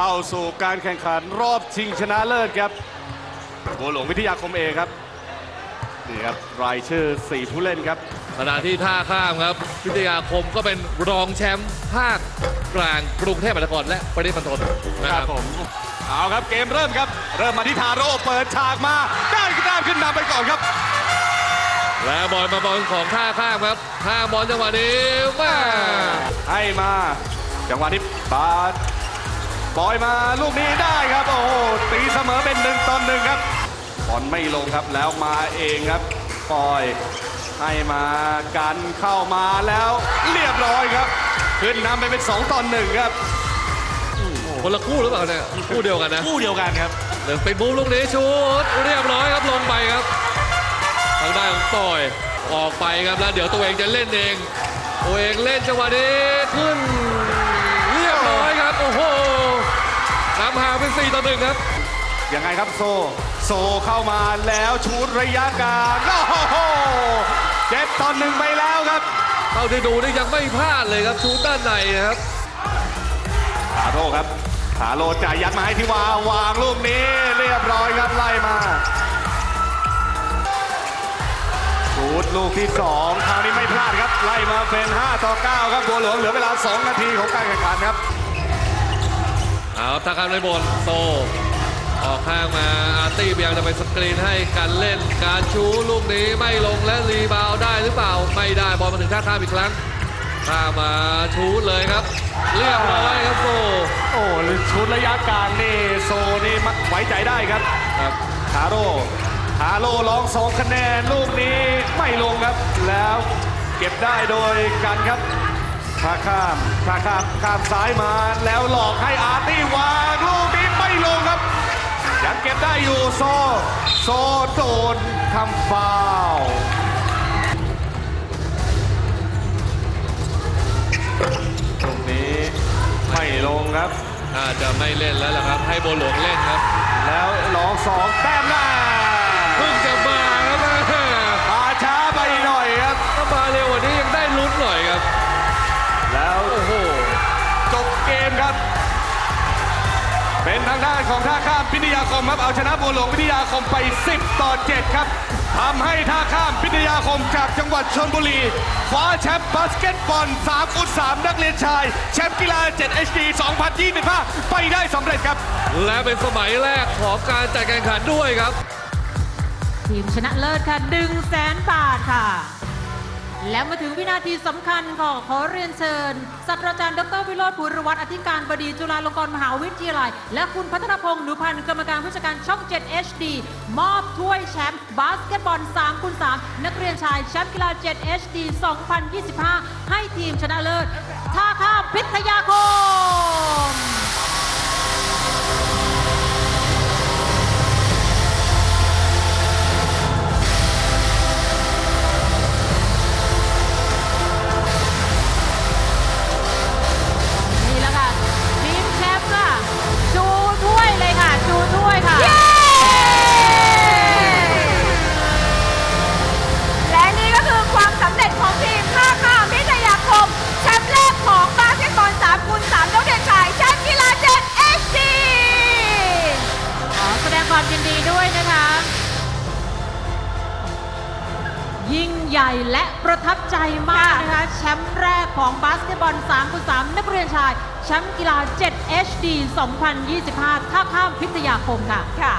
เข้าสู่การแข่งขันรอบชิงชนะเลิศครับบัวหลวงวิทยาคมเอครับนี่ครับรายชื่อ 4 ผู้เล่นครับ ขณะที่ท่าข้ามครับ วิทยาคมก็เป็นรองแชมป์ภาคกลางกรุงเทพมหานครและปริมณฑลนะคครัรับบผมเอาครับเกมเริ่มครับ เริ่มมาที่ทาโร่เปิดฉากมาได้แต้มขึ้นนำไปก่อนครับ และบอลมาบอลของท่าข้ามครับท่าบอลจังหวะนี้มาให้มาจังหวะนี้บาส ปล่อยมาลูกนี้ได้ครับ โอ้โหตีเสมอเป็นหนึ่งต่อหนึ่งครับบอลไม่ลงครับแล้วมาเองครับ ปล่อยให้มากันเข้ามาแล้วเรียบร้อยครับ ขึ้นนำไปเป็น 2ต่อหนึ่งครับคนละคู่หรือเปล่าเนี่ยคู่เดียวกันนะคู่เดียวกันครับเดินไปบูลูกนี้ชุดเรียบร้อยครับลงไปครับทางด้านของต่อยออกไปครับแล้วเดี๋ยวตัวเองจะเล่นเอง ตัวเองเล่นจังหวะนี้ขึ้น นำห่างเป็น4ต่อ1ครับ ยังไงครับโซ โซเข้ามาแล้วชูดระยะกลางโอ้โหเจ็ดต่อหนึ่งไปแล้วครับ เท่าที่ดูนี่ยังไม่พลาดเลยครับชูด้านในนะครับขาโรครับขาโรจ่ายยัดมาให้ที่วาวางลูกนี้เรียบร้อยครับไล่มาชูดลูกที่สองคราวนี้ไม่พลาดครับ ไล่มาเป็น 5 ต่อ 9 ครับบัวหลวงเหลือเวลา 2 นาทีของการแข่งขันครับ เอาครับทางการในบนโซออกข้างมาอาร์ตี้พยายามจะไปสกรีนให้การเล่นการชูลูกนี้ไม่ลงและรีบาวด์ได้หรือเปล่า ไม่ได้บอลมาถึงท่าข้ามอีกครั้งข้ามมาชูเลยครับ เรียบร้อยครับโซโอ้ชุดระยะกลางนี่โซนี่มักไว้ใจได้ครับครับคาโร่คาโร่ลองสองคะแนนลูกนี้ไม่ลงครับ แล้วเก็บได้โดยกันครับ ท่าข้ามท่าข้ามข้ามซ้ายมาแล้วหลอกให้อาร์ตี้วางลูกนี้ไม่ลงครับ ยังเก็บได้อยู่โซโซโดนทำฟาวล์ลูกนี้ไม่ลงครับน่าจะไม่เล่นแล้วล่ะครับ ให้โบวหลวงเล่นครับ แล้วลองสองแต้มหน้าเพิ่งจะมาครับมา เป็นทางด้านของท่าข้ามพิทยาคมครับเอาชนะบัวหลวงพิทยาคมไป 10 ต่อ 7 ครับทำให้ท่าข้ามพิทยาคมจากจังหวัดชลบุรีคว้าแชมป์บาสเกตบอล3คูณ3นักเรียนชาย แชมป์กีฬา 7 HD 2025 ไปได้สำเร็จครับ และเป็นสมัยแรกของการจัดการแข่งขันด้วยครับ ทีมชนะเลิศค่ะ1 0 0 0 0แสนบาทค่ะ และมาถึงวินาทีสำคัญค่ะขอเรียนเชิญศาสตราจารย์ดรวิโรธภูรวัตรอธิการบดีจุฬาลงกรณ์มหาวิทยาลัย และคุณพัฒนพงศ์หนูพันธ์กรรมการผู้จัดการช่อง 7 HD มอบถ้วยแชมป์บาสเกตบอล3คูณ3นักเรียนชายแชมป์กีฬา 7 HD 2025 ให้ทีมชนะเลิศท่าข้ามพิทยาคม อดงความยินดีด้วยนะคะ ยิ่งใหญ่และประทับใจมากนะคะ แชมป์แรกของบาสเกตบอล3คูณ3นักเรียนชาย แชมป์กีฬา 7 HD 2025 ท่าข้ามพิทยาคมค่ะค่ะ